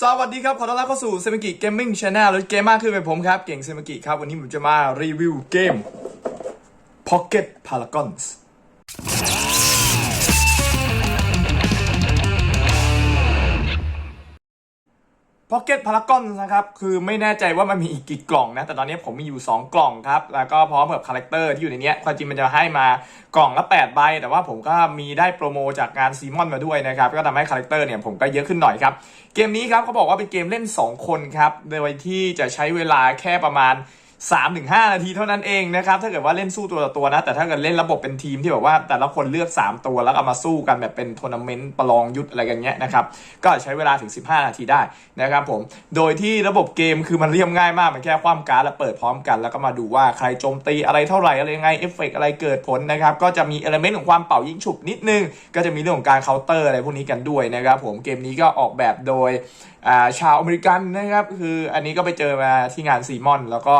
สวัสดีครับขอต้อนรับเข้าสู่เซมิกิเกมมิ่งชาแนลหรือเกมมากขึ้นเป็นผมครับ เก่งเซมิกิครับ วันนี้ผมจะมารีวิวเกม Pocket Paragons พ็อกเก็ตพารากอนนะครับคือไม่แน่ใจว่ามันมีอีกกี่กล่องนะ แต่ตอนนี้ผมมีอยู่ 2 กล่องครับ แล้วก็พร้อมกับคาแรคเตอร์ที่อยู่ในนี้ความจริงมันจะให้มากล่องละ8ใบแต่ว่าผมก็มีได้โปรโมจากงานซีมอนมาด้วยนะครับ ก็ทำให้คาแรคเตอร์เนี่ยผมก็เยอะขึ้นหน่อยครับ เกมนี้ครับเขาบอกว่าเป็นเกมเล่น 2 คนครับโดยที่จะใช้เวลาแค่ประมาณ 3-5นาทีเท่านั้นเองนะครับถ้าเกิดว่าเล่นสู้ตัวต่อตัวนะ แต่ถ้าเกิดเล่นระบบเป็นทีมที่แบบว่า แต่ละคนเลือก 3 ตัวแล้วเอามาสู้กันแบบเป็นทัวร์นาเมนต์ประลองยุทธอะไรกันเงี้ยนะครับก็ใช้เวลาถึง 15 นาทีได้นะครับผมโดยที่ระบบเกมคือมันเรียบง่ายมากมันแค่ความการดแล้วเปิดพร้อมกัน แล้วก็มาดูว่าใครโจมตีอะไรเท่าไหร่อะไรยังไงเอฟเฟกต์อะไรเกิดผลนะครับก็จะมีเอลเมนต์ของความเป่ายิงฉุบนิดนึง ก็จะมีเรื่องของการเคาน์เตอร์อะไรพวกนี้กันด้วยนะครับผมเกมนี้ก็ออกแบบโดยาชาวอเมริกันนะครับคืออันนี้ก็ไปเจอมาที่งานซีมอน แล้วก็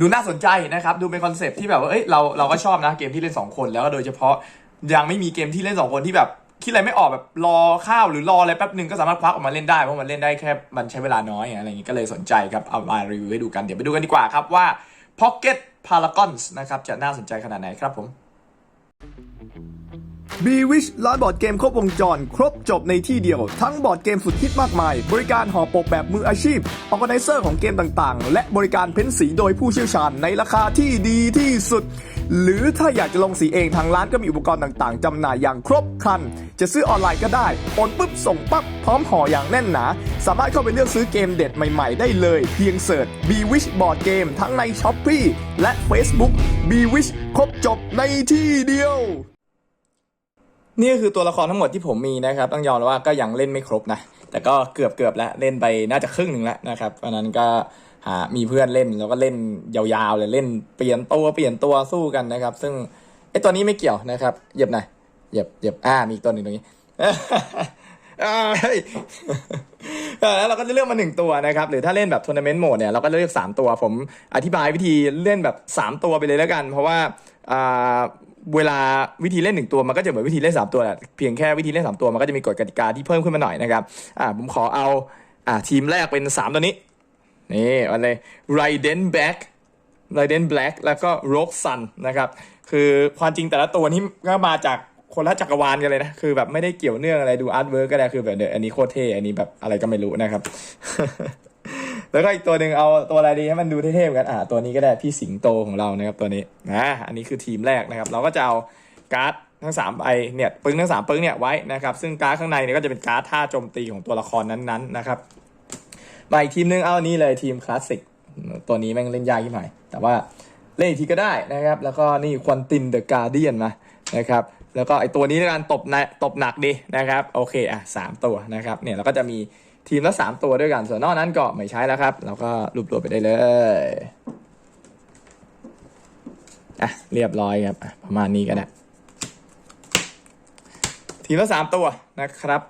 ดูน่าสนใจนะครับ ดูเป็นคอนเซปที่แบบว่าเอ้ยเราเราก็ชอบนะเกมที่เล่น 2 คนแล้วก็โดยเฉพาะยังไม่มีเกมที่เล่น 2 คนที่แบบคิดอะไรไม่ออกแบบรอข้าวหรือรออะไรแป๊บหนึ่งก็สามารถควักออกมาเล่นได้เพราะมันเล่นได้แค่มันใช้เวลาน้อยอะไรอย่างงี้ก็เลยสนใจครับเอามารีวิวให้ดูกันเดี๋ยวไปดูกันดีกว่าครับว่า Pocket Paragons นะครับจะน่าสนใจขนาดไหนครับผม b w i s h ร้านบอร์ดเกมครบวงจร ครบจบในที่เดียว ทั้งบอร์ดเกมสุดฮิตมากมาย บริการห่อปกแบบมืออาชีพออแกไนเซอร์ของเกมต่างๆ และบริการเพ้นสีโดยผู้เชี่ยวชาญในราคาที่ดีที่สุด หรือถ้าอยากจะลงสีเองทางร้านก็มีอุปกรณ์ต่างๆจำหน่ายอย่างครบครัน จะซื้อออนไลน์ก็ได้โอนปุ๊บส่งปั๊บพร้อมห่ออย่างแน่นหนา สามารถเข้าไปเลือกซื้อเกมเด็ดใหม่ๆ ได้เลย เพียงเสิร์ช b w i s h บอร์ดเกมทั้งใน s h อ p e e และ Facebook b w i s h ครบจบในที่เดียว นี่ก็คือตัวละครทั้งหมดที่ผมมีนะครับ ต้องยอมรับว่าก็ยังเล่นไม่ครบนะ แต่ก็เกือบเกือบแล้วเล่นไปน่าจะครึ่งหนึ่งแล้วนะครับเพราะนั้นก็หามีเพื่อนเล่นแล้วก็เล่นยาวๆเลยเล่นเปลี่ยนตัวเปลี่ยนตัวสู้กันนะครับ ซึ่งไอตัวนี้ไม่เกี่ยวนะครับเหยียบหน่อยเหยียบเหยียบอ่ามีอีกตัวหนึ่งตรงนี้อ่าเฮ้ยแล้วเราก็จะเลือกมาหนึ่งตัวนะครับ หรือถ้าเล่นแบบทัวร์นาเมนต์โหมดเนี่ยเราก็เลือก 3 ตัว ผมอธิบายวิธีเล่นแบบ 3 ตัวไปเลยแล้วกัน เพราะว่าอ่า เวลาวิธีเล่นหนึ่งตัวมันก็จะเหมือนวิธีเล่น3ตัวแหละเพียงแค่วิธีเล่น3ตัวมันก็จะมีกฎกติกาที่เพิ่มขึ้นมาหน่อยนะครับอ่าผมขอเอาอ่าทีมแรกเป็น3ตัวนี้นี่อันเลย Raiden Black Raiden Black แล้วก็ Rogue Sun นะครับคือความจริงแต่ละตัวนี้ก็มาจากคนละจักรวาลกันเลยนะ คือแบบไม่ได้เกี่ยวเนื่องอะไรดูอาร์ตเวิร์กก็ได้คือแบบเดี๋ยวอันนี้โคตรเท่อันนี้แบบอะไรก็ไม่รู้นะครับ แล้วก็อีกตัวหนึ่งเอาตัวอะไรดีให้มันดูเท่ๆกันอ่าตัวนี้ก็ได้พี่สิงโตของเรานะครับตัวนี้นะอันนี้คือทีมแรกนะครับ เราก็จะเอาการ์ดทั้ง3ใบเนี่ยปึ้งทั้ง3ปึ้งเนี่ยไว้นะครับซึ่งการ์ดข้างในเนี่ยก็จะเป็นการ์ดท่าโจมตีของตัวละครนั้นๆนะครับมาอีกทีมนึงเอาอันนี้เลยทีมคลาสสิกตัวนี้แม่งเล่นยากยิ่หน่อยแต่ว่าเล่นอีกทีก็ได้นะครับ แล้วก็นี่ควันตินเดอะการ์เดียนมานะครับแล้วก็ไอตัวนี้ในการตบนะตบหนักดีนะครับโอเคอะสามตัวนะครับเนี่ยเราก็จะมี ทีมละสามตัวด้วยกัน ส่วนนอกนั้นก็ไม่ใช้แล้วครับ เราก็รูปตัวไปได้เลยอะเรียบร้อยครับ ประมาณนี้ก็ได้ ทีมละสามตัวนะครับ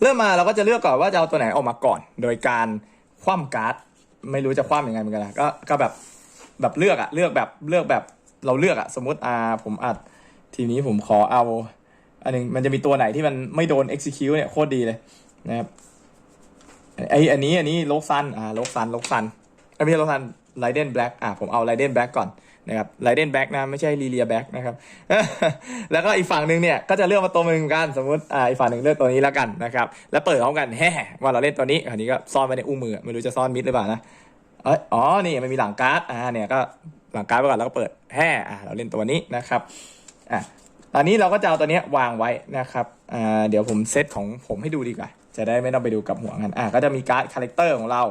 เริ่มมาเราก็จะเลือกก่อนว่าจะเอาตัวไหนออกมาก่อน โดยการคว่ำการ์ดไม่รู้จะคว่ำยังไงเหมือนกันนะก็ก็แบบแบบเลือกอะเลือกแบบเลือกแบบเราเลือกอะสมมติอ่าผมอัดทีนี้ผมขอเอา อันหนึงมันจะมีตัวไหนที่มันไม่โดน execute เนี่ยโคตรดีเลยนะครับไออันนี้อันนี้โลกซันอ่าโลกซันโลกซันไม่ใช่โลกซันไลเดนแบล็กอ่าผมเอาไลเดนแบล็กก่อนนะครับไลเดนแบล็กนะไม่ใช่ลีเลียแบล็กนะครับแล้วก็อีกฝั่งหนึ่งเนี่ยก็จะเลือกมาตัวหนึ่งเหมือนกันสมมติอ่าอีกฝั่งหนึ่งเลือกตัวนี้แล้วกันนะครับแล้วเปิดพร้อมกันแฮ่ว่าเราเล่นตัวนี้อันนี้ก็ซ่อนไว้ในอุ้งมือไม่รู้จะซ่อนมิดหรือเปล่านะเอยอ๋อนี่มันมีหลังการ์ดอ่าเนี่ยก็หลังการ์ดไว้ก่อนแล้วก็เปิดแฮ่อ่าเราเล่นตัวนี้นะครับอะ ตอนนี้เราก็จะเอาตัวนี้วางไว้นะครับอ่าเดี๋ยวผมเซตของผมให้ดูดีกว่า จะได้ไม่ต้องไปดูกับหัวกันอะก็จะมีการ์ดคาแรคเตอร์ของเรา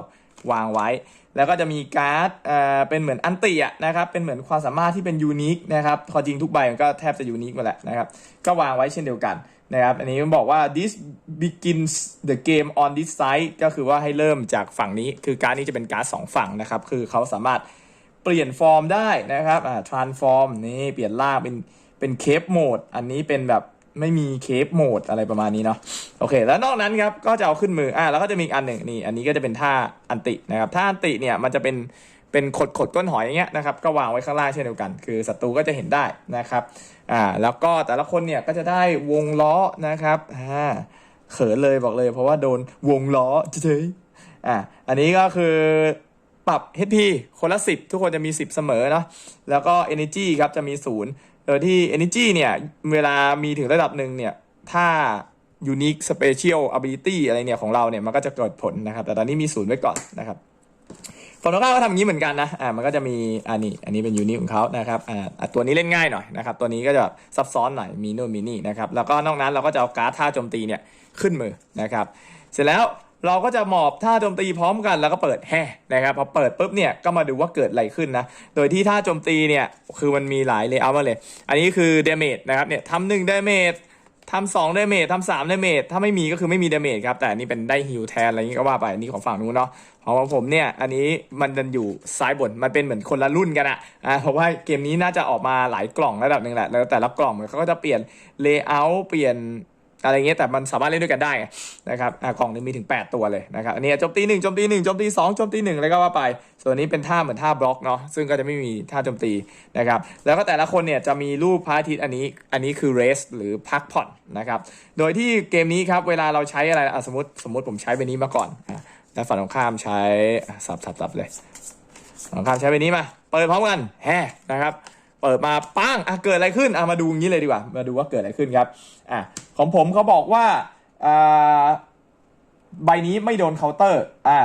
วางไว้ แล้วก็จะมีการ์ดเอ่อเป็นเหมือนอันติอะนะครับ เป็นเหมือนความสามารถที่เป็นยูนิคนะครับ พอจริงทุกใบมันก็แทบจะยูนิคหมาแหละนะครับ ก็วางไว้เช่นเดียวกันนะครับ อันนี้มันบอกว่า this begins the game on this side ก็คือว่าให้เริ่มจากฝั่งนี้ คือการ์ดนี้จะเป็นการ์ดสองฝั่งนะครับ คือเขาสามารถเปลี่ยนฟอร์มได้นะครับ อ่า transform นี่ เปลี่ยนล่างเป็น เป็นเคปโหมด อันนี้เป็นแบบไม่มีเคปโหมดอะไรประมาณนี้เนาะโอเค แล้วนอกนั้นครับก็จะเอาขึ้นมืออ่าแล้วก็จะมีอีกอันหนึ่งนี่อันนี้ก็จะเป็นท่าอันตินะครับท่าอันติเนี่ยมันจะเป็นเป็นขดขดก้นหอยอย่างเงี้ยนะครับก็วางไว้ข้างล่างเช่นเดียวกัน คือศัตรูก็จะเห็นได้นะครับอ่าแล้วก็แต่ละคนเนี่ยก็จะได้วงล้อนะครับอ่าเขินเลยบอกเลย เพราะว่าโดนวงล้อเฉยอะอันนี้ก็คือปรับ HP คนละ 10 ทุกคนจะมี 10 เสมอเนาะแล้วก็ Energy ครับจะมี 0 โดยที่ Energy เนี่ย เวลามีถึงระดับหนึ่งเนี่ย ถ้า Unique Special Ability อะไรเนี่ย ของเราเนี่ย มันก็จะเกิดผลนะครับ แต่ตอนนี้มีศูนย์ไว้ก่อนนะครับฝั่งตรงข้าก็ทำอย่างนี้เหมือนกันนะ อ่า มันก็จะมี อันนี้ อันนี้เป็นยูนิคของเขานะครับ อ่า ตัวนี้เล่นง่ายหน่อยนะครับ ตัวนี้ก็จะซับซ้อนหน่อย มีโน่นมีนี่นะครับ แล้วก็นอกนั้นเราก็จะเอาการ์ดท่าโจมตีเนี่ยขึ้นมือนะครับ เสร็จแล้ว เราก็จะหมอบท่าโจมตีพร้อมกันแล้วก็เปิดแห่นะครับพอเปิดปุ๊บเนี่ยก็มาดูว่าเกิดอะไรขึ้นนะโดยที่ท่าโจมตีเนี่ยคือมันมีหลายเลเยอร์มาเลย อันนี้คือเดเมจนะครับเนี่ยทำหนึ่งเดเมจทำสองเดเมจทำสามเดเมจถ้าไม่มีก็คือไม่มีเดเมจครับ แต่อันนี้เป็นได้ฮิลแทนอะไรนี้ก็ว่าไปอันนี้ของฝั่งนู้นเนาะของผมเนี่ย อันนี้มันดันอยู่ซ้ายบน มันเป็นเหมือนคนละรุ่นกันอะอ่าเพราะว่าเกมนี้น่าจะออกมาหลายกล่องระดับหนึ่งแหละแล้วแต่ละกล่องมันเขาก็จะเปลี่ยนเลเยอร์เปลี่ยน อะไรเงี้ยแต่มันสามารถเล่นด้วยกันได้นะครับอ่ากล่องหนึงมีถึง 8 ตัวเลยนะครับอันนี้โจมตีหนึ่งโจมตีหนึ่งโจมตีสองโจมตีหนึ่งอะไรก็ว่าไป ส่วนนี้เป็นท่าเหมือนท่าบล็อกเนาะซึ่งก็จะไม่มีท่าโจมตีนะครับแล้วก็แต่ละคนเนี่ยจะมีรูปพระอาทิตย์อันนี้อันนี้คือ rest หรือพักผ่อนนะครับโดยที่เกมนี้ครับเวลาเราใช้อะไรสมมติสมมติผมใช้ใบนี้มาก่อนอแล้วฝั่งตรงข้ามใช้สับสับสับเลยฝั่งตรงข้ามใช้ใบนี้มาเปิดพร้อมกันแฮ่นะครับ เปิดมาปั้งอะเกิดอะไรขึ้นอะมาดูอย่างนี้เลยดีกว่า มาดูว่าเกิดอะไรขึ้นครับอะของผมเขาบอกว่าอ่าใบนี้ไม่โดนเคาน์เตอร์อ่า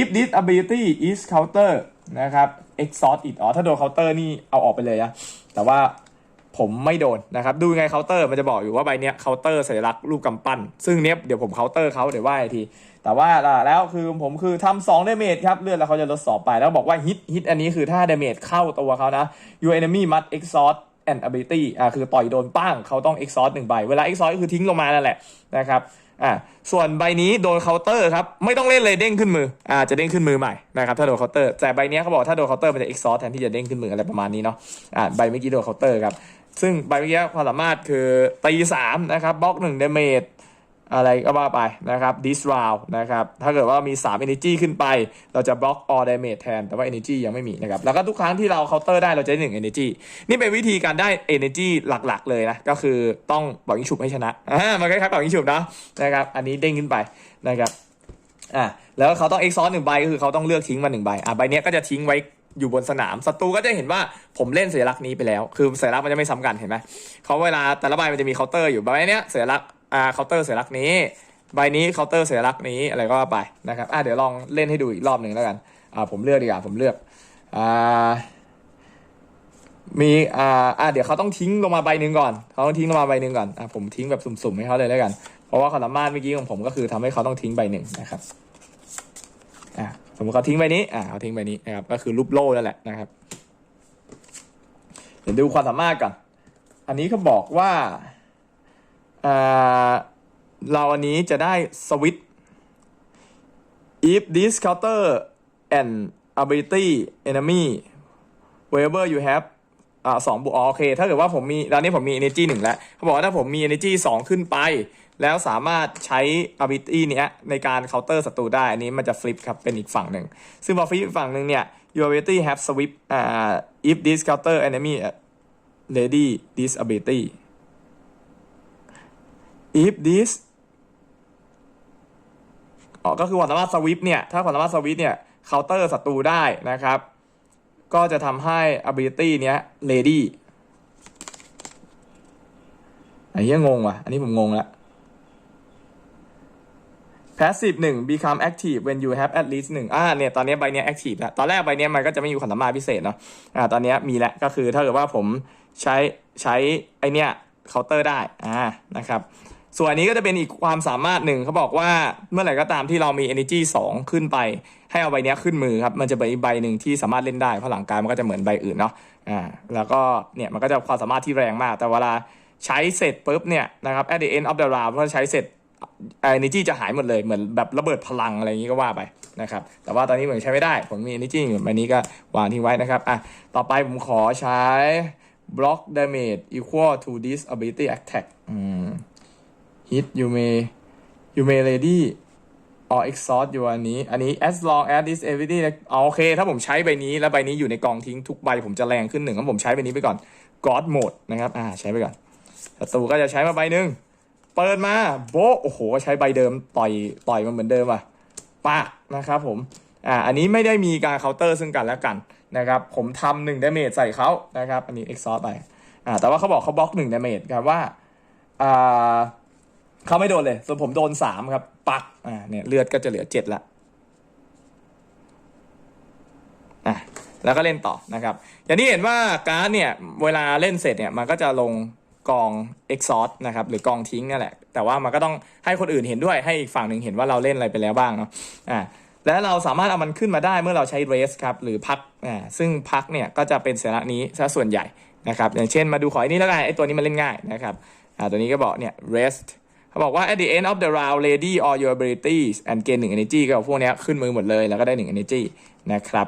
if this ability is counter นะครับ exhaust it อ๋อถ้าโดนเคาน์เตอร์นี่เอาออกไปเลยนะแต่ว่า ผมไม่โดนนะครับ ดูยังไงเคาน์เตอร์มันจะบอกอยู่ว่าใบเนี้ยเคาน์เตอร์สัญลักษณ์รูปกำปั้น ซึ่งเนี้ยเดี๋ยวผมเคาน์เตอร์เขาเดี๋ยวว่าอีกที แต่ว่าแล้วคือผมคือทำสองเดเมจครับเลือดแล้วเขาจะลดสอบไปแล้วบอกว่าฮิตฮิตอันนี้คือถ้าเดเมจเข้าตัวเขานะ your enemy must exhaust and ability อ่าคือต่อยโดนป้างเขาต้อง exhaust หนึ่งใบ เวลา exhaust ก็คือทิ้งลงมานั่นแหละนะครับอ่าส่วนใบนี้โดนเคาน์เตอร์ครับไม่ต้องเล่นเลยเด้งขึ้นมืออ่าจะเด้งขึ้นมือใหม่นะครับถ้าโดนเคาน์เตอร์แต่ใบนี้เขาบอกถ้าโดนเคาน์เตอร์มันจะ exhaust แทนที่จะเด้งขึ้นมืออะไรประมาณนี้เนาะอ่าใบเมื่อกี้โดนเคาน์เตอร์ครับ ซึ่งใบเมื่อกี้ความสามารถคือตีสามนะครับบล็อกหนึ่งเดเมจอะไรก็ว่าไปนะครับ this round นะครับ ถ้าเกิดว่ามี 3 energy ขึ้นไป เราจะบล็อก all damage แทน แต่ว่า energy ยังไม่มีนะครับ แล้วก็ทุกครั้งที่เรา counter ได้เราจะได้ 1 energy นี่เป็นวิธีการได้ energy หลักๆ เลยนะ ก็คือต้องบอกยิงฉุบให้ชนะอ่ามันคล้ายๆบอกยิงฉุบนะนะครับ อันนี้เด้งขึ้นไปนะครับอ่าแล้วเขาต้อง exhaust หนึ่งใบก็คือเขาต้องเลือกทิ้งมาหนึ่งใบอ่าใบเนี้ยก็จะทิ้งไว้ อยู่บนสนามศัตรูก็จะเห็นว่าผมเล่นสัญลักษณ์นี้ไปแล้ว คือสัญลักษณ์มันจะไม่ซ้ำกันเห็นไหมเขาเวลาแต่ละใบมันจะมีเคาน์เตอร์อยู่ใบเนี้ยสัญลักษณ์อ่าเคาน์เตอร์สัญลักษณ์นี้ ใบนี้เคาน์เตอร์สัญลักษณ์นี้อะไรก็ว่าไปนะครับอ่าเดี๋ยวลองเล่นให้ดูอีกรอบหนึ่งแล้วกันอ่าผมเลือกดีกว่าผมเลือกอ่ามีอ่าอ่าเดี๋ยวเขาต้องทิ้งลงมาใบหนึ่งก่อนเขาต้องทิ้งลงมาใบหนึ่งก่อนอ่าผมทิ้งแบบสุ่มๆให้เขาเลยแล้วกัน เพราะว่าความสามารถเมื่อกี้ของผมก็คือทำให้เขาต้องทิ้งใบหนึ่งนะครับอ่า สมมติเขาทิ้งใบนี้อ่าเขาทิ้งใบนี้นะครับก็คือรูปโล่นั่นแหละนะครับเดี๋ยวดูความสามารถก่อนอันนี้เขาบอกว่าอ่าเราอันนี้จะได้สวิต if this counter and ability enemy wherever you have อ่าสองบวกอ๋อโอเค ถ้าเกิดว่าผมมีตอนนี้ผมมี energy หนึ่งแล้วเขาบอกว่าถ้าผมมี energy สองขึ้นไป แล้วสามารถใช้ ability เนี้ยในการ counter ศัตรูได้ อันนี้มันจะ flip ครับ เป็นอีกฝั่งหนึ่ง ซึ่งพอ flip อีกฝั่งหนึ่งเนี่ย your ability have sweep อ่า if this counter enemy ready this ability if this อ๋อก็คือความสามารถสวิปเนี่ย ถ้าความสามารถสวิปเนี่ยเคาน์เตอร์ศัตรูได้นะครับ ก็จะทำให้ ability เนี้ย ready อันนี้งงว่ะ อันนี้ผมงงละ passive หนึ่ง become active when you have at least หนึ่งอ่าเนี่ยตอนนี้ใบเนี้ย active แล้วตอนแรกใบเนี้ยมันก็จะไม่มีความสามารถพิเศษเนาะอ่าตอนนี้มีแล้วก็คือถ้าเกิดว่าผมใช้ใช้ไอเนี้ยเคาน์เตอร์ได้อ่านะครับ ส่วนนี้ก็จะเป็นอีกความสามารถหนึ่งเขาบอกว่าเมื่อไหร่ก็ตามที่เรามี energy 2 ขึ้นไป ให้เอาใบนี้ขึ้นมือครับ มันจะเป็นใบหนึ่งที่สามารถเล่นได้เพราะหลังการมันก็จะเหมือนใบอื่นเนาะอ่าแล้วก็เนี่ยมันก็จะความสามารถที่แรงมาก แต่เวลาใช้เสร็จปุ๊บเนี่ยนะครับ at the end of the round พอใช้เสร็จ energy จะหายหมดเลยเหมือนแบบระเบิดพลังอะไรอย่างนี้ก็ว่าไปนะครับแต่ว่าตอนนี้เหมือนใช้ไม่ได้ ผมมี energy อยู่ใบนี้ก็วางทิ้งไว้นะครับอะต่อไปผมขอใช้ block damage equal to this ability attack อืม hit you may you may ready or exhaust อยู่อันนี้ อันนี้ as long as this ability อ๋อโอเค ถ้าผมใช้ใบนี้ แล้วใบนี้อยู่ในกองทิ้งทุกใบ ผมจะแรงขึ้นหนึ่งงั้นผมใช้ใบนี้ไปก่อน God mode นะครับ อ่า ใช้ไปก่อนศัตรูก็จะใช้มาใบหนึ่งเปิดมา โบโอ้โห ใช้ใบเดิม ต่อย ต่อยมันเหมือนเดิมอะปะนะครับผม อ่า อันนี้ไม่ได้มีการเคาน์เตอร์ซึ่งกันและกันนะครับ ผมทำหนึ่งดาเมจใส่เขานะครับ อันนี้เอ็กซอร์ไป อ่า แต่ว่าเขาบอกเขาบล็อกหนึ่งดาเมจครับว่า อ่า เขาไม่โดนเลย ส่วนผมโดนสามครับ ปัก อ่า เนี่ย เลือดก็จะเหลือเจ็ดละ อะ แล้วก็เล่นต่อนะครับ อย่างที่เห็นว่าการ์ดเนี่ย เวลาเล่นเสร็จเนี่ย มันก็จะลงกอง exhaust นะครับ หรือกองทิ้งนั่นแหละ แต่ว่ามันก็ต้องให้คนอื่นเห็นด้วย ให้อีกฝั่งหนึ่งเห็นว่าเราเล่นอะไรไปแล้วบ้างเนาะ อ่าและเราสามารถเอามันขึ้นมาได้เมื่อเราใช้ race ครับ หรือพัก อ่า ซึ่งพักเนี่ยก็จะเป็นสัญลักษณ์นี้ซะส่วนใหญ่นะครับ อย่างเช่นมาดูขอไอ้นี้แล้วกันไอ้ตัวนี้มันเล่นง่ายนะครับ อ่า ตัวนี้ก็บอกเนี่ย rest เขาบอกว่า at the end of the round ready all your abilities and gain 1 energy ก็พวกนี้ขึ้นมือหมดเลยแล้วก็ได้ 1 energy นะครับ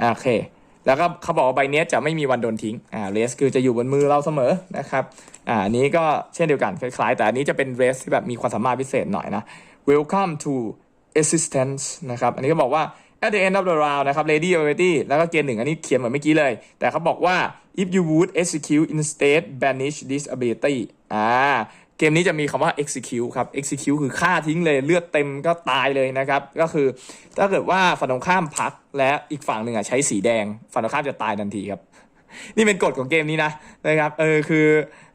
โอเค แล้วก็เขาบอกว่าใบเนี้จะไม่มีวันโดนทิ้งอ่า res คือจะอยู่บนมือเราเสมอนะครับอ่านี้ก็เช่นเดียวกันคล้ายๆ แต่อันนี้จะเป็น res ที่แบบมีความสามารถพิเศษหน่อยนะ welcome to assistance นะครับอันนี้ก็บอกว่า at the end of the round นะครับ ready ability แล้วก็เกณฑ์หนึ่งอันนี้เขียนเหมือนเมื่อกี้เลย แต่เขาบอกว่า if you would execute instead banish this ability อ่า เกมนี้จะมีคำว่า execute ครับ execute คือฆ่าทิ้งเลยเลือดเต็มก็ตายเลยนะครับ ก็คือถ้าเกิดว่าฝั่งตรงข้ามพักและอีกฝั่งหนึ่งอะใช้สีแดงฝั่งตรงข้ามจะตายทันทีครับ นี่เป็นกฎของเกมนี้นะนะครับเออคือ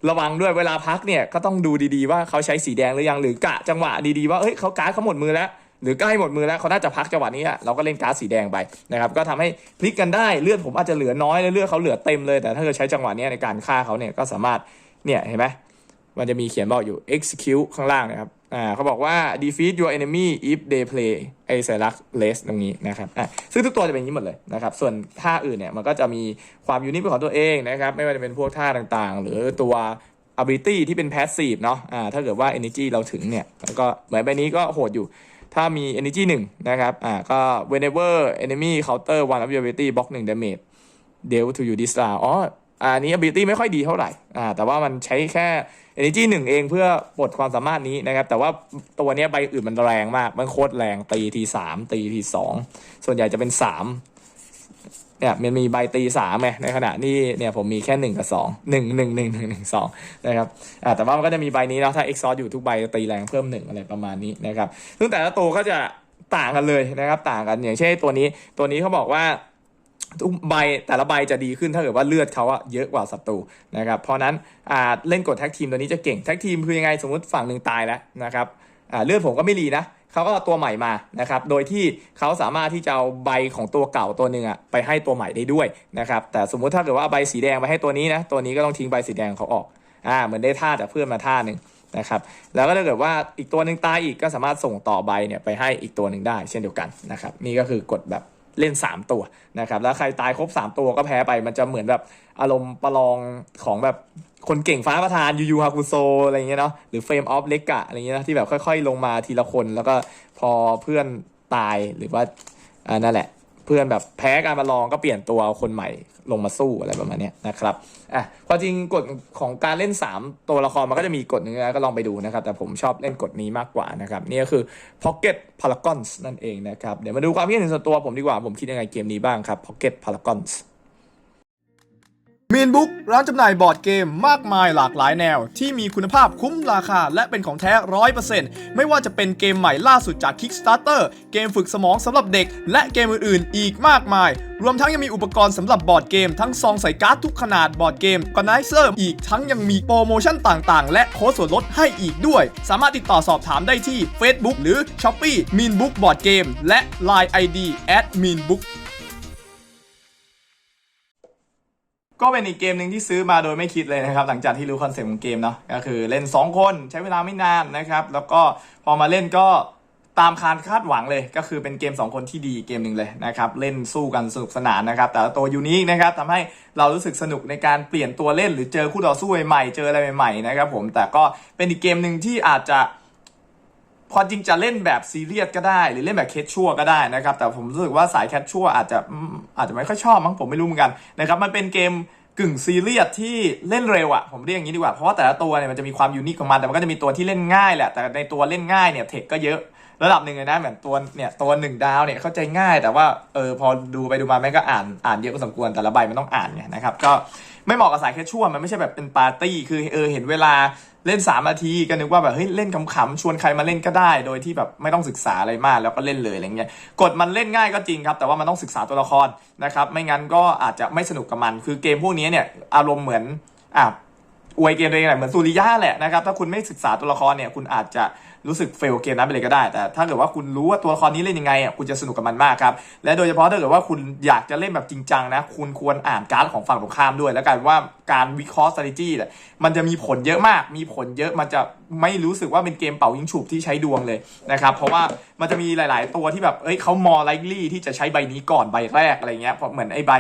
ระวังด้วยเวลาพักเนี่ยก็ต้องดูดีๆว่าเขาใช้สีแดงหรือยังหรือกะจังหวะดีๆว่าเอ้ยเขาการ์ดเขาหมดมือแล้วหรือใกล้หมดมือแล้วเขาน่าจะพักจังหวะนี้อะเราก็เล่นการ์ดสีแดงไปนะครับก็ทำให้พลิกกันได้เลือดผมอาจจะเหลือน้อยแล้วเลือดเขาเหลือเต็มเลยแต่ถ้าเกิดใช้จังหวะนี้ในการฆ่าเขาเนี่ยก็สามารถเนี่ยเห็นไหม มันจะมีเขียนบอกอยู่ execute ข้างล่างนะครับอ่าเขาบอกว่า defeat your enemy if they play ไอสัญลักษณ์ less ตรงนี้นะครับอ่าซึ่งทุกตัวจะเป็นอย่างนี้หมดเลยนะครับ ส่วนท่าอื่นเนี่ยมันก็จะมีความยูนิคเป็นของตัวเองนะครับ ไม่ว่าจะเป็นพวกท่าต่างๆ หรือตัว ability ที่เป็น passive เนาะอ่าถ้าเกิดว่า energy เราถึงเนี่ยแล้วก็เหมือนใบนี้ก็โหดอยู่ถ้ามี energy 1 นะครับ อ่า ก็ whenever enemy counter one of your ability block 1 damage deal to you this round อ๋อ อันนี้ ability ไม่ค่อยดีเท่าไหร่ อ่า แต่ว่ามันใช้แค่ energy หนึ่งเองเพื่อปลดความสามารถนี้นะครับ แต่ว่าตัวเนี้ยใบอื่นมันแรงมาก มันโคตรแรงตีทีสามตีทีสองส่วนใหญ่จะเป็นสามเนี่ยมันมีใบตีสามไงในขณะนี้เนี่ยผมมีแค่หนึ่งกับสองหนึ่งหนึ่งหนึ่งหนึ่งหนึ่งสองนะครับอ่าแต่ว่ามันก็จะมีใบนี้เนาะถ้า exhaust อยู่ทุกใบจะตีแรงเพิ่มหนึ่งอะไรประมาณนี้นะครับซึ่งแต่ละตัวก็จะต่างกันเลยนะครับ ต่างกันอย่างเช่นตัวนี้ตัวนี้เขาบอกว่า ทุกใบแต่ละใบจะดีขึ้นถ้าเกิดว่าเลือดเขาอะเยอะกว่าศัตรูนะครับเพราะนั้นเล่นกดแท็กทีมตัวนี้จะเก่งแท็กทีมคือยังไงสมมติฝั่งหนึ่งตายแล้วนะครับเลือดผมก็ไม่รีนะเขาก็เอาตัวใหม่มานะครับโดยที่เขาสามารถที่จะเอาใบของตัวเก่าตัวหนึ่งอะไปให้ตัวใหม่ได้ด้วยนะครับแต่สมมุติถ้าเกิดว่าเอาใบสีแดงไปให้ตัวนี้นะตัวนี้ก็ต้องทิ้งใบสีแดงเขาออกอ่าเหมือนได้ท่าจากเพื่อนมาท่าหนึ่งนะครับแล้วก็ถ้าเกิดว่าอีกตัวหนึ่งตายอีกก็สามารถส่งต่อใบเนี่ยไปให้อีกตัวหนึ่งได้ เช่นเดียวกันนะครับนี่ก็คือกฎแบบ เล่น 3 ตัวนะครับแล้วใครตายครบ 3 ตัวก็แพ้ไปมันจะเหมือนแบบอารมณ์ประลองของแบบคนเก่งฟ้าประธานยูยูฮากุโซอะไรเงี้ยเนาะหรือเฟรมออฟเลกะอะไรเงี้ยนะที่แบบค่อย ๆ ลงมาทีละคนแล้วก็พอเพื่อนตายหรือว่าอ่านั่นแหละ เพื่อนแบบแพ้การประลองก็เปลี่ยนตัวเอาคนใหม่ลงมาสู้อะไรประมาณนี้นะครับอะความจริงกฎของการเล่น 3 ตัวละครมันก็จะมีกฎนึงนะก็ลองไปดูนะครับ แต่ผมชอบเล่นกฎนี้มากกว่านะครับ นี่ก็คือ Pocket Paragons นั่นเองนะครับ เดี๋ยวมาดูความคิดเห็นส่วนตัวผมดีกว่าผมคิดยังไงเกมนี้บ้างครับ Pocket Paragons มีนบุ๊กร้านจำหน่ายบอร์ดเกมมากมายหลากหลายแนว ที่มีคุณภาพคุ้มราคาและเป็นของแท้ร้อยเปอร์เซ็นต์ไม่ว่าจะเป็นเกมใหม่ล่าสุดจาก Kickstarter เกมฝึกสมองสำหรับเด็ก และเกมอื่นๆ อีกมากมาย รวมทั้งยังมีอุปกรณ์สำหรับบอร์ดเกม ทั้งซองใส่การ์ดทุกขนาดบอร์ดเกมก o นไนเซอร์อีกทั้งยังมีโปรโมชั่นต่างๆ และโค้ดส่วนลดให้อีกด้วย สามารถติดต่อสอบถามได้ที่ Facebook หรือ Shopee Mean Book Board Game และ Line ID @meanbook ก็ ก็เป็นอีกเกมหนึ่งที่ซื้อมาโดยไม่คิดเลยนะครับ หลังจากที่รู้คอนเซ็ปต์ของเกมเนาะก็คือเล่น 2 คนใช้เวลาไม่นานนะครับ แล้วก็พอมาเล่นก็ตามคาดคาดหวังเลย ก็คือเป็นเกม 2 คนที่ดีเกมหนึ่งเลยนะครับ เล่นสู้กันสนุกสนานนะครับ แต่ตัวยูนิคนะครับทำให้เรารู้สึกสนุกในการเปลี่ยนตัวเล่น หรือเจอคู่ต่อสู้ใหม่เจออะไรใหม่ๆนะครับผมแต่ก็เป็นอีกเกมหนึ่งที่อาจจะ ความจริงจะเล่นแบบซีเรียสก็ได้ หรือเล่นแบบเคชชัวก็ได้นะครับ แต่ผมรู้สึกว่าสายแคชชัวอาจจะอืมอาจจะไม่ค่อยชอบมั้งผมไม่รู้เหมือนกันนะครับมันเป็นเกมกึ่งซีเรียสที่เล่นเร็วอะผมเรียกอย่างนี้ดีกว่า เพราะว่าแต่ละตัวเนี่ยมันจะมีความยูนิคของมันแต่มันก็จะมีตัวที่เล่นง่ายแหละ แต่ในตัวเล่นง่ายเนี่ยเทคก็เยอะระดับหนึ่งเลยนะเหมือนตัวเนี่ยตัวหนึ่งดาวเนี่ยเข้าใจง่าย แต่ว่าเออพอดูไปดูมาแม่งก็อ่านอ่านเยอะพอสมควรแต่ละใบมันต้องอ่านไงนะครับก็ ไม่เหมาะกับสายแคชชวลมันไม่ใช่แบบเป็นปาร์ตี้ คือเออเห็นเวลาเล่น3นาทีก็นึกว่าแบบเฮ้ยเล่นขำๆชวนใครมาเล่นก็ได้ โดยที่แบบไม่ต้องศึกษาอะไรมากแล้วก็เล่นเลยอะไรเงี้ยกดมันเล่นง่ายก็จริงครับ แต่ว่ามันต้องศึกษาตัวละครนะครับไม่งั้นก็อาจจะไม่สนุกกับมัน คือเกมพวกนี้เนี่ยอารมณ์เหมือนอะอวยเกมตัวเองแหละเหมือนสุริยะแหละนะครับถ้าคุณไม่ศึกษาตัวละครเนี่ยคุณอาจจะ รู้สึกเฟลเกมนั้นไปเลยก็ได้ แต่ถ้าเกิดว่าคุณรู้ว่าตัวละครนี้เล่นยังไงอะคุณจะสนุกกับมันมากครับและโดยเฉพาะถ้าเกิดว่าคุณอยากจะเล่นแบบจริงจังนะคุณควรอ่านการ์ดของฝั่งตรงข้ามด้วย แล้วกันว่าการวิเคราะห์ strategy เนี่ยมันจะมีผลเยอะมาก มีผลเยอะมันจะไม่รู้สึกว่าเป็นเกมเป่ายิงฉุบที่ใช้ดวงเลยนะครับเพราะว่ามันจะมีหลาย ๆ ตัวที่แบบเอ้ยเขา more likely ที่จะใช้ใบนี้ก่อนใบแรกอะไรเงี้ยเพราะเหมือนไอ้ใบ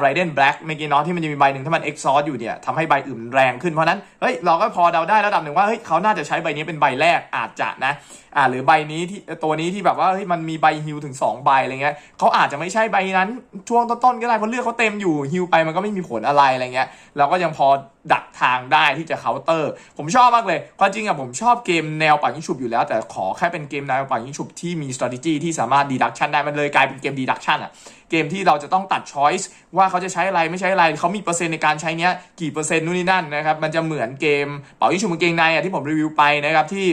ไรเดนแบล็กเมื่อกี้เนาะที่มันจะมีใบหนึ่งถ้ามันเอ็กซอร์อยู่เนี่ยทำให้ใบอื่นแรงขึ้นเพราะนั้นเฮ้ยเราก็พอเดาได้ระดับหนึ่งว่าเฮ้ยเขาน่าจะใช้ใบนี้เป็นใบแรกอาจจะนะอ่าหรือใบนี้ที่ตัวนี้ที่แบบว่าเฮ้ยมันมีใบฮิวถึง 2 ใบอะไรเงี้ยเขาอาจจะไม่ใช่ใบนั้นช่วงต้นๆก็ได้เพราะเลือกเขาเต็มอยู่ฮิวไปมันก็ไม่มีผลอะไรอะไรเงี้ยเราก็ยังพอ ดักทางได้ที่จะเคาน์เตอร์ ผมชอบมากเลยความจริงอะผมชอบเกมแนวปังยิงฉุบอยู่แล้ว แต่ขอแค่เป็นเกมแนวปังยิงฉุบที่มี strategy ที่สามารถ deduction ได้มันเลยกลายเป็นเกม deduction อะเกมที่เราจะต้องตัด choice ว่าเขาจะใช้อะไรไม่ใช้อะไรเขามีเปอร์เซ็นต์ในการใช้เนี้ยกี่เปอร์เซ็นต์นู่นนี่นั่นนะครับมันจะเหมือนเกมเป่ายิงฉุบกางเกงในอะที่ผมรีวิวไปนะครับที่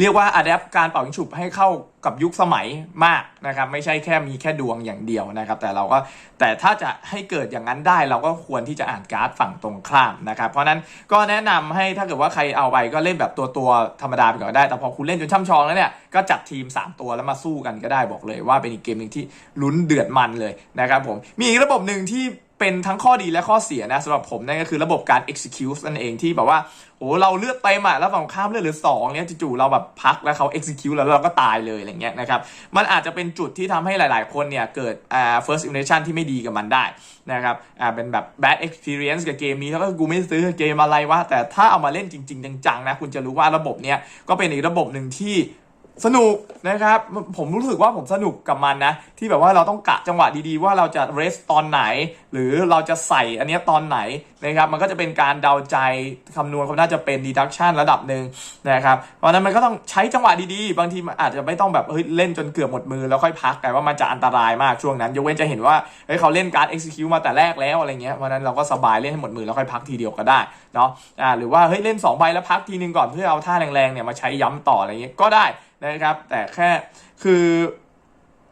เรียกว่าอัดแอปการเป่ายิงฉุบให้เข้ากับยุคสมัยมากนะครับ ไม่ใช่แค่มีแค่ดวงอย่างเดียวนะครับ แต่เราก็แต่ถ้าจะให้เกิดอย่างนั้นได้ เราก็ควรที่จะอ่านการ์ดฝั่งตรงข้ามนะครับ เพราะนั้นก็แนะนำให้ถ้าเกิดว่าใครเอาไปก็เล่นแบบตัวตัวธรรมดาไปก่อนได้ แต่พอคุณเล่นจนช่ำชองแล้วเนี่ยก็จัดทีม 3 ตัวแล้วมาสู้กันก็ได้บอกเลย ว่าเป็นอีกเกมหนึ่งที่ลุ้นเดือดมันเลยนะครับผมมีอีกระบบหนึ่งที่ เป็นทั้งข้อดีและข้อเสียนะสำหรับผมนั่นก็คือระบบการ execute นั่นเองที่แบบว่าโอ้เราเลือดเต็มอะแล้วฝั่งข้ามเลือดเหลือสองเนี่ยจู่ๆเราแบบพักแล้วเขา execute แล้วเราก็ตายเลยอะไรเงี้ยนะครับมันอาจจะเป็นจุดที่ทำให้หลายๆ คนเนี่ยเกิดอ่า first impression ที่ไม่ดีกับมันได้นะครับอ่าเป็นแบบ bad experience กับเกมนี้แล้วก็กูไม่ซื้อเกมอะไรวะแต่ถ้าเอามาเล่นจริง ๆ จังๆนะคุณจะรู้ว่าระบบเนี้ยก็เป็นอีกระบบหนึ่งที่ สนุกนะครับผมรู้สึกว่าผมสนุกกับมันนะ ที่แบบว่าเราต้องกะจังหวะดีๆ ว่าเราจะเรสตอนไหน หรือเราจะใส่อันนี้ตอนไหนนะครับมันก็จะเป็นการเดาใจคำนวณเขาน่าจะเป็น deduction ระดับหนึ่งนะครับเพราะนั้นมันก็ต้องใช้จังหวะดีๆ บางทีมันอาจจะไม่ต้องแบบเฮ้ยเล่นจนเกือบหมดมือแล้วค่อยพักแต่ว่ามันจะอันตรายมากช่วงนั้นยกเว้นจะเห็นว่าเฮ้ยเขาเล่นการ execute มาแต่แรกแล้วอะไรเงี้ยเพราะนั้นเราก็สบายเล่นให้หมดมือแล้วค่อยพักทีเดียวก็ได้เนาะอ่าหรือว่าเฮ้ยเล่นสองใบแล้วพักทีนึงก่อนเพื่อเอาท่าแรงๆเนี่ยมาใช้ย้ำต่ออะไรเงี้ยก็ได้ นะครับ แต่แค่คือ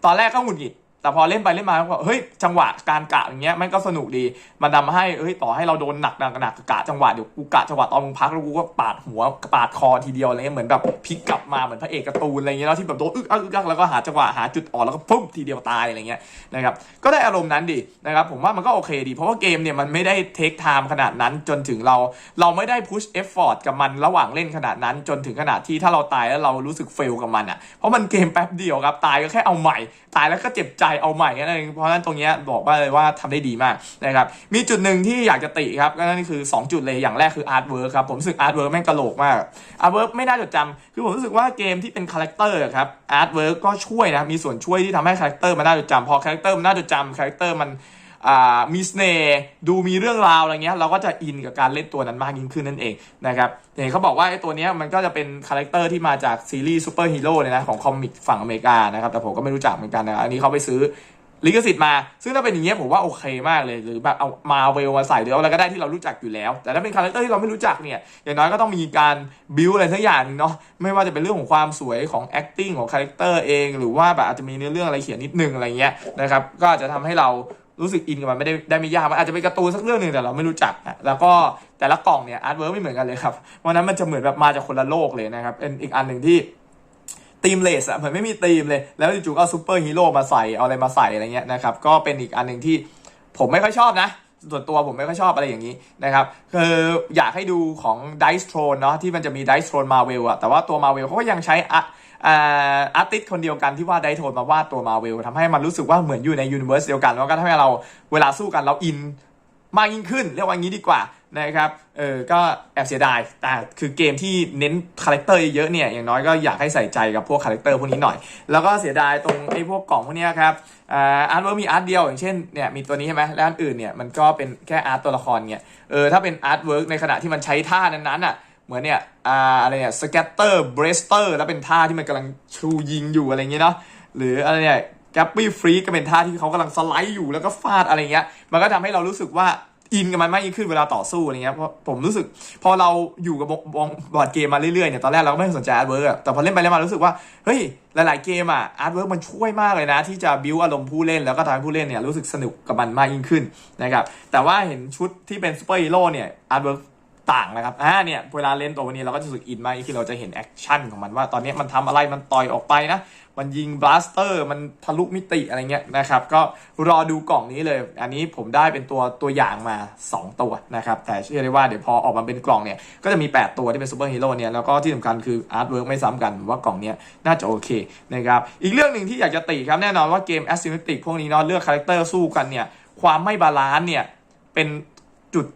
ตอนแรกก็หงุดหงิด แต่พอเล่นไปเล่นมาก็เฮ้ยจังหวะการกะอย่างเงี้ยมันก็สนุกดี มันทำให้เฮ้ยต่อให้เราโดนหนักหนักหนักกะจังหวะเดี๋ยวกูกะจังหวะตอนมึงพักแล้วกูก็ปาดหัวปาดคอทีเดียวอะไรเงี้ยเหมือนแบบพลิกกลับมาเหมือนพระเอกการ์ตูนอะไรเงี้ยแล้วที่แบบโดนอึกอักอึกอักแล้วก็หาจังหวะหาจุดอ่อนแล้วก็ปุ๊บทีเดียวตายอะไรเงี้ยนะครับก็ได้อารมณ์นั้นดีนะครับผมว่ามันก็โอเคดี เพราะว่าเกมเนี่ยมันไม่ได้เทคไทม์ขนาดนั้นจนถึงเราเราไม่ได้พุชเอฟฟอร์ตกับมันระหว่างเล่นขนาดนั้นจนถึงขนาดที่ถ้าเราตายแล้วเรารู้สึกเฟลกับมันอะเพราะมันเกมแป๊บเดียวครับตายก็แค่เอาใหม่ ตายแล้วก็เจ็บใจเอาใหม่นั่นเองเพราะนั้นตรงนี้บอกว่าเลยว่าทำได้ดีมากนะครับมีจุดหนึ่งที่อยากจะติครับก็นั่นคือ 2 จุดเลยอย่างแรกคืออาร์ตเวิร์ครับผมรู้สึกอาร์ตเวิร์แม่งกะโหลกมากอาร์ตเวิร์ไม่น่าจดจำคือผมรู้สึกว่าเกมที่เป็นคาแรคเตอร์ครับอาร์ตเวิร์ก็ช่วยนะมีส่วนช่วยที่ทำให้คาแรคเตอร์มันน่าจดจำพอคาแรคเตอร์มันน่าจดจำคาแรคเตอร์มัน มีเสน่ห์ดูมีเรื่องราวอะไรเงี้ยเราก็จะอินกับการเล่นตัวนั้นมากยิ่งขึ้นนั่นเองนะครับเห็นเขาบอกว่าไอ้ตัวเนี้ยมันก็จะเป็นคาแรคเตอร์ที่มาจากซีรีส์ซูเปอร์ฮีโร่เลยนะของคอมิกฝั่งอเมริกานะครับแต่ผมก็ไม่รู้จักเหมือนกันนะอันนี้เขาไปซื้อลิขสิทธิ์มา ซึ่งถ้าเป็นอย่างเงี้ยผมว่าโอเคมากเลยหรือแบบเอามาเวลมาใส่หรือเอาอะไรก็ได้ที่เรารู้จักอยู่แล้ว แต่ถ้าเป็นคาแรคเตอร์ที่เราไม่รู้จักเนี่ยอย่างน้อยก็ต้องมีการบิวอะไรสักอย่างเนาะไม่ว่าจะเป็นเรื่องของความสวยของ acting ของคาแรคเตอร์เอง หรือว่าแบบอาจจะมีเนื้อเรื่องอะไรเขียนนิดนึงอะไรเงี้ยนะครับก็จะทำให้เรา รู้สึกอินกับมันไม่ได้ได้ไม่ยากมันอาจจะเป็นการ์ตูนสักเรื่องหนึ่งแต่เราไม่รู้จักนะแล้วก็แต่ละกล่องเนี่ยอาร์ตเวิร์กไม่เหมือนกันเลยครับเพราะนั้นมันจะเหมือนแบบมาจากคนละโลกเลยนะครับเป็นอีกอันหนึ่งที่ทีมเลสอะเหมือนไม่มีทีมเลย แล้วจู่ๆก็เอาซูเปอร์ฮีโร่มาใส่เอาอะไรมาใส่อะไรเงี้ยนะครับก็เป็นอีกอันหนึ่งที่ผมไม่ค่อยชอบนะส่วนตัวผมไม่ค่อยชอบอะไรอย่างนี้นะครับคืออยากให้ดูของ Dice Throne เนาะที่มันจะมี Dice Throne Marvel อะแต่ว่าตัว Marvel เขาก็ยังใช้ อาร์ติสคนเดียวกันที่วาดไดโทนมาวาดตัวมาเวลทำให้มันรู้สึกว่าเหมือนอยู่ในยูนิเวอร์สเดียวกัน แล้วก็ทำให้เราเวลาสู้กันเราอินมากยิ่งขึ้น เรียกว่างี้ดีกว่านะครับ เออก็แอบเสียดาย แต่คือเกมที่เน้นคาแรคเตอร์เยอะเนี่ย อย่างน้อยก็อยากให้ใส่ใจกับพวกคาแรคเตอร์พวกนี้หน่อย แล้วก็เสียดายตรงไอ้พวกกล่องพวกนี้ครับ อาร์ตเวิร์มีอาร์ตเดียว อย่างเช่น เนี่ยมีตัวนี้ใช่ไหมแล้วอันอื่นเนี่ยมันก็เป็นแค่อาร์ตตัวละครเนี่ย เออถ้าเป็นอาร์ตเวิร์กในขณะที่มันใช้ท่านั้นๆอะ เหมือนเนี่ยอ่าอะไรเนี่ยสแกตเตอร์เบรสเตอร์แล้วเป็นท่าที่มันกำลังชูยิงอยู่อะไรเงี้ยเนาะหรืออะไรเนี่ยแกปปี้ฟรีก็เป็นท่าที่เขากำลังสไลด์อยู่แล้วก็ฟาดอะไรเงี้ย มันก็ทำให้เรารู้สึกว่าอินกับมันมากยิ่งขึ้นเวลาต่อสู้อะไรเงี้ยเพราะผมรู้สึกพอเราอยู่กับบองบอร์ดเกมมาเรื่อยๆเนี่ยตอนแรกเราก็ไม่สนใจอาร์ตเวิร์กแต่พอเล่นไปเล่นมารู้สึกว่าเฮ้ยหลายๆเกมอะอาร์ตเวิร์กมันช่วยมากเลยนะ ที่จะบิวอารมณ์ผู้เล่นแล้วก็ทำให้ผู้เล่นเนี่ยรู้สึกสนุกกับมันมากยิ่งขึ้นนะครับแต่ว่าเห็นชุดที่เป็นซูเปอร์ฮีโร่เนี่ยอาร์ตเวิร์ก ต่างนะครับ อ่า เนี่ย เวลาเล่นตัววันนี้เราก็จะสึกอินมากยิ่เราจะเห็นแอคชั่นของมันว่าตอนนี้มันทำอะไร มันต่อยออกไปนะ มันยิงบลาสเตอร์ มันทะลุมิติอะไรเงี้ยนะครับ ก็รอดูกล่องนี้เลย อันนี้ผมได้เป็นตัวตัวอย่างมา 2 ตัวนะครับ แต่เชื่อได้ว่าเดี๋ยวพอออกมาเป็นกล่องเนี่ย ก็จะมี 8 ตัวที่เป็นซูเปอร์ฮีโร่เนี่ย แล้วก็ที่สำคัญคืออาร์ตเวิร์กไม่ซ้ำกันผมว่ากล่องเนี้ยน่าจะโอเคนะครับ อีกเรื่องหนึ่งที่อยากจะติครับ แน่นอนว่าเกม asymmetric พวกนี้เนาะ เลือกคาแรคเตอร์สู้กันเนี่ย ความไม่บาลานซ์เนี่ย เป็นจุด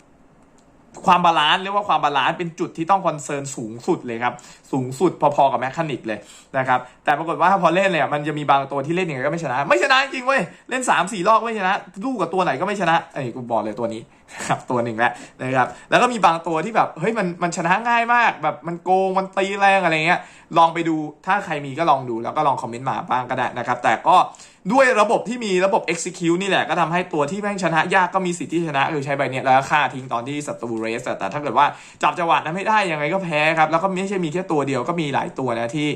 ความบาลานซ์เรียกว่าความบาลานซ์เป็นจุดที่ต้องคอนเซิร์นสูงสุดเลยครับ สูงสุดพอๆกับแมคานิกเลยนะครับ แต่ปรากฏว่าพอเล่นเนี่ยมันจะมีบางตัวที่เล่นยังไงก็ไม่ชนะ ไม่ชนะจริงเว้ย เล่น 3 4 รอบก็ไม่ชนะลูกกับตัวไหนก็ไม่ชนะไอ้กูบอกเลยตัวนี้ครับตัวหนึ่งแล้วนะครับ แล้วก็มีบางตัวที่แบบเฮ้ยมันมันชนะง่ายมากแบบมันโกงมันตีแรงอะไรเงี้ย ลองไปดูถ้าใครมีก็ลองดูแล้วก็ลองคอมเมนต์มาบ้างก็ได้นะครับ แต่ก็ด้วยระบบที่มีระบบ execute นี่แหละก็ทำให้ตัวที่แม่งชนะยากก็มีสิทธิ์ที่ชนะคือใช้ใบเนี้ยแล้วฆ่าทิ้งตอนที่ศัตรูเรสแต่ถ้าเกิดว่าจับจังหวะนั้นไม่ได้ยังไงก็แพ้ครับ แล้วก็ไม่ใช่มีแค่ตัวเดียวก็มีหลายตัวนะที่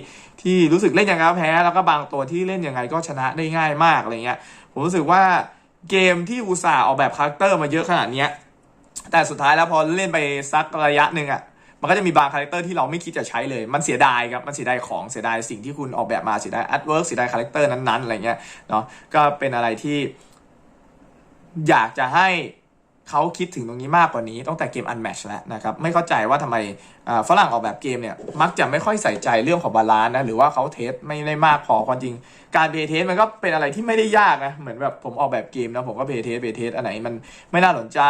ที่รู้สึกเล่นยังไงก็แพ้ แล้วก็บางตัวที่เล่นยังไงก็ชนะได้ง่ายมากอะไรเงี้ยผมรู้สึกว่าเกมที่อุตส่าห์ออกแบบคาแรคเตอร์มาเยอะขนาดเนี้ยแต่สุดท้ายแล้วพอเล่นไปสักระยะหนึ่งอะ มันก็จะมีบางคาแรคเตอร์ที่เราไม่คิดจะใช้เลย มันเสียดายครับ มันเสียดายของ เสียดายสิ่งที่คุณออกแบบมา เสียดายอาร์ตเวิร์กเสียดายคาแรคเตอร์นั้นๆ อะไรเงี้ย เนาะ ก็เป็นอะไรที่อยากจะให้ เขาคิดถึงตรงนี้มากกว่านี้ตั้งแต่เกม Unmatch แล้วนะครับไม่เข้าใจว่าทำไมฝรั่งออกแบบเกมเนี่ยมักจะไม่ค่อยใส่ใจเรื่องของบาลานซ์นะหรือว่าเขาเทสไม่ได้มากพอความจริง การเพย์เทสมันก็เป็นอะไรที่ไม่ได้ยากนะเหมือนแบบผมออกแบบเกมนะผมก็เพย์เทสเพย์เทสอันไหนมันไม่น่าสนใจ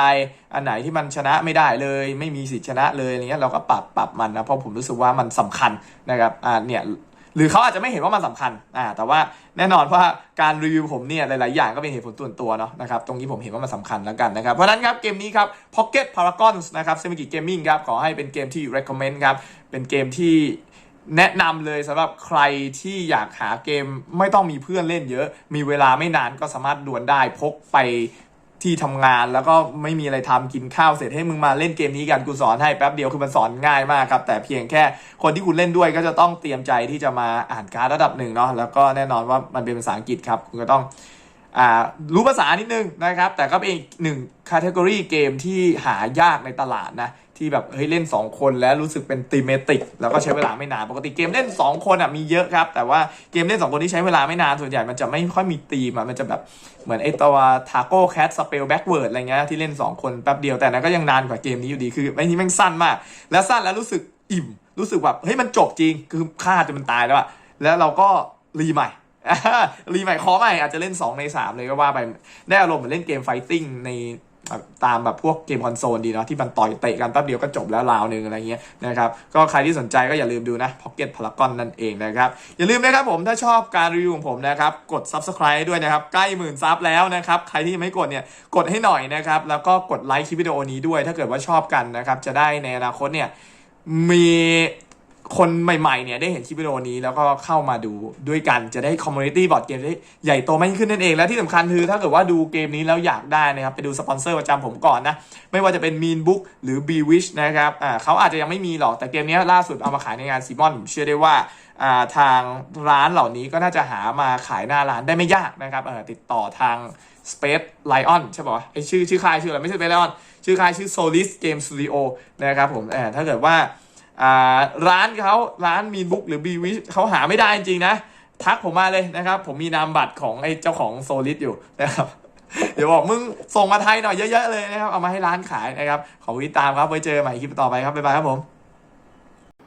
อันไหนที่มันชนะไม่ได้เลย ไม่มีสิทธิชนะเลยอะไรเงี้ยเราก็ปรับปรับมันนะเพราะผมรู้สึกว่ามันสำคัญนะครับอ่าเนี่ย หรือเขาอาจจะไม่เห็นว่ามันสำคัญอ่าแต่ว่าแน่นอนว่าการรีวิวผมเนี่ยหลาย ๆ อย่างก็เป็นเหตุผลส่วนตัวเนาะนะครับตรงนี้ผมเห็นว่ามันสำคัญแล้วกันนะครับ เพราะนั้นครับเกมนี้ครับ Pocket Paragons นะครับ s e m i k i Gaming ครับขอให้เป็นเกมที่ recommend ครับเป็นเกมที่แนะนำเลยสำหรับใครที่อยากหาเกมไม่ต้องมีเพื่อนเล่นเยอะ มีเวลาไม่นานก็สามารถดวลได้พกไป ที่ทำงานแล้วก็ไม่มีอะไรทำกินข้าวเสร็จให้มึงมาเล่นเกมนี้กันกูสอนให้แป๊บเดียวคือมันสอนง่ายมากครับ แต่เพียงแค่คนที่คุณเล่นด้วยก็จะต้องเตรียมใจที่จะมาอ่านการดระดับหนึ่งเนาะแล้วก็แน่นอนว่ามันเป็นภาษาอังกฤษครับ คุณก็ต้องอ่ารู้ภาษานิดนึงนะครับ แต่ก็เป็นอีกหนึ่งคาเทกอรีเกมที่หายากในตลาดนะ ที่แบบเฮ้ยเล่น 2 คนแล้วรู้สึกเป็นตีเมติก แล้วก็ใช้เวลาไม่นาน ปกติเกมเล่น 2 คนอะมีเยอะครับ แต่ว่าเกมเล่น 2 คนที่ใช้เวลาไม่นาน ส่วนใหญ่มันจะไม่ค่อยมีตีมอะมันจะแบบเหมือนไอตัวทาโก้แคทสเปลแบ็กเวิร์ดอะไรเงี้ยที่เล่น 2 คนแป๊บเดียวแต่นั้นก็ยังนานกว่าเกมนี้อยู่ดีคือไอ้นี้แม่งสั้นมาก แล้วสั้นแล้วรู้สึกอิ่ม รู้สึกแบบเฮ้ยมันจบจริงคือฆ่าจนมันตายแล้วอะแล้วเราก็รีใหม่รีใหม่ขอใหม่อาจจะเล่น 2 ใน 3 เลยก็ว่าไปได้อารมณ์เหมือนเล่นเกมไฟติ้งใน ตามแบบพวกเกมคอนโซลดีเนาะที่มันต่อยเตะกันแป๊บเดียวก็จบแล้วราวหนึ่งอะไรเงี้ยนะครับก็ใครที่สนใจก็อย่าลืมดูนะ Pocket Paragon นั่นเองนะครับ อย่าลืมนะครับผมถ้าชอบการรีวิวของผมนะครับ กด Subscribe ด้วยนะครับ ใกล้หมื่นซับแล้วนะครับ ใครที่ยังไม่กดเนี่ยกดให้หน่อยนะครับ แล้วก็กดไลค์คลิปวิดีโอนี้ด้วย ถ้าเกิดว่าชอบกันนะครับจะได้ในอนาคตเนี่ยมี คนใหม่ๆเนี่ยได้เห็นคลิปวิดีโอนี้แล้วก็เข้ามาดูด้วยกันจะได้คอมมูนิตี้บอร์ดเกมได้ใหญ่โตมากยิ่งขึ้นนั่นเอง และที่สำคัญคือถ้าเกิดว่าดูเกมนี้แล้วอยากได้นะครับไปดูสปอนเซอร์ประจำผมก่อนนะ ไม่ว่าจะเป็น Mean Book หรือ B Wish นะครับอ่าเขาอาจจะยังไม่มีหรอกแต่เกมนี้ล่าสุดเอามาขายในงานซีมอนผมเชื่อได้ว่าอ่าทางร้านเหล่านี้ก็น่าจะหามาขายหน้าร้านได้ไม่ยากนะครับเออติดต่อทาง Space Lion ใช่ป่ะไอชื่อชื่อค่ายชื่ออะไรไม่ใช่ Space Lion ชื่อค่ายชื่อ Solis Game Studio นะครับผมเออถ้าเกิดว่า ร้านเขาร้านมีบุ๊กหรือบีวิเขาหาไม่ได้จริงนะ ทักผมมาเลยนะครับ ผมมีนามบัตรของไอ้เจ้าของโซลิดอยู่นะครับเดี๋ยวบอกมึงส่งมาไทยหน่อยเยอะๆเลยนะครับ เอามาให้ร้านขายนะครับ ขอบคุณตามครับไว้เจอใหม่คลิปต่อไปครับ บ๊ายบายครับผม